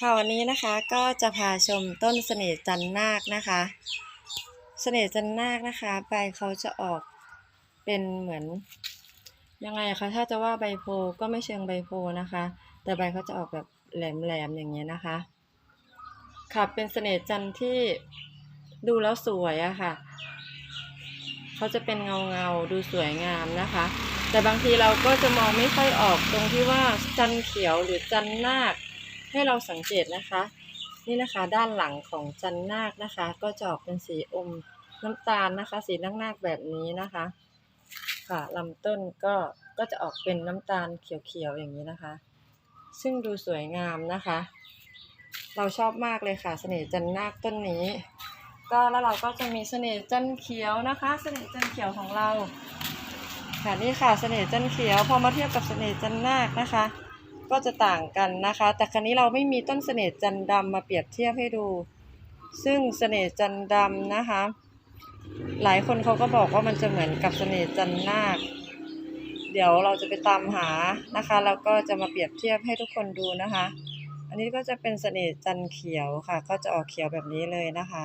ค่ะวันนี้นะคะก็จะพาชมต้นเสน่ห์จันนาคนะคะ เสน่ห์จันนาคนะคะ ใบเขาจะออกเป็นเหมือนยังไงคะถ้าจะว่าใบโพก็ไม่เชิงใบโพนะคะ แต่ใบเขาจะออกแบบแหลมๆอย่างเงี้ยนะคะค่ะเป็นเสน่ห์จันที่ดูแล้วสวยอะค่ะเขาจะเป็นเงาเงาๆดูสวยงามนะคะ แต่บางทีเราก็จะมองไม่ค่อยออกตรงที่ว่าจันเขียวหรือจันนาค ให้เราสังเกตนะคะ นี่นะคะด้านหลังของจันนาคนะคะ ก็จะออกเป็นสีอมน้ำตาลนะคะ สีนาคแบบนี้นะคะ ค่ะลำต้นก็ก็จะออกเป็นน้ำตาลเขียวๆอย่างนี้นะคะ ซึ่งดูสวยงามนะคะ เราชอบมากเลยค่ะเสน่ห์จันนาคต้นนี้ ก็แล้วเราก็จะมีเสน่ห์จันเขียวนะคะ เสน่ห์จันเขียวของเราค่ะนี่ค่ะเสน่ห์จันเขียวพอมาเทียบกับเสน่ห์จันนาคนะคะ ก็จะต่างกันนะคะ แต่ครั้นี้เราไม่มีต้นเสน่ห์จันดำมาเปรียบเทียบให้ดู ซึ่งเสน่ห์จันดำนะคะ หลายคนเขาก็บอกว่ามันจะเหมือนกับเสน่ห์จันนาค เดี๋ยวเราจะไปตามหานะคะ แล้วก็จะมาเปรียบเทียบให้ทุกคนดูนะคะ อันนี้ก็จะเป็นเสน่ห์จันเขียวค่ะ ก็จะออกเขียวแบบนี้เลยนะคะ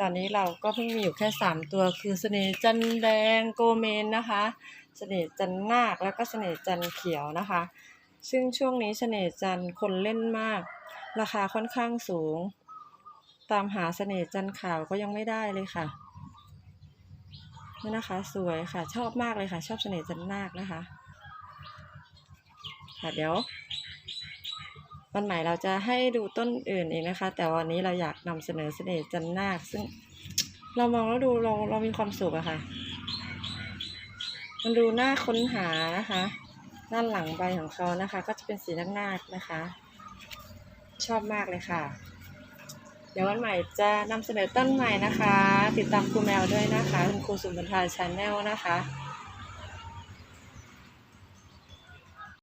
ตอนนี้เราก็เพิ่งมีอยู่แค่สามตัว คือเสน่ห์จันแดงโกเมนนะคะ เสน่ห์จันนาคแล้วก็เสน่ห์จันเขียวนะคะ ซึ่งช่วงนี้เสน่ห์จันทร์คนเล่นมาก ราคาค่อนข้างสูง ตามหาเสน่ห์จันทร์ขาวก็ยังไม่ได้เลยค่ะนี่นะคะสวยค่ะชอบมากเลยค่ะ ชอบเสน่ห์จันนาคนะคะ ค่ะเดี๋ยววันใหม่เราจะให้ดูต้นอื่นเองนะคะ แต่วันนี้เราอยากนำเสนอเสน่ห์จันนาค ซึ่งเรามองแล้วดูเราเรามีความสุขอะค่ะ มันดูน่าค้นหานะคะ ด้านหลังใบของเขานะคะ ก็จะเป็นสีนาคๆนะคะ ชอบมากเลยค่ะ เดี๋ยววันใหม่จะนำเสนอต้นใหม่นะคะ ติดตามครูแมวด้วยนะคะ คุณครูสุนทรทาชาแนลนะคะ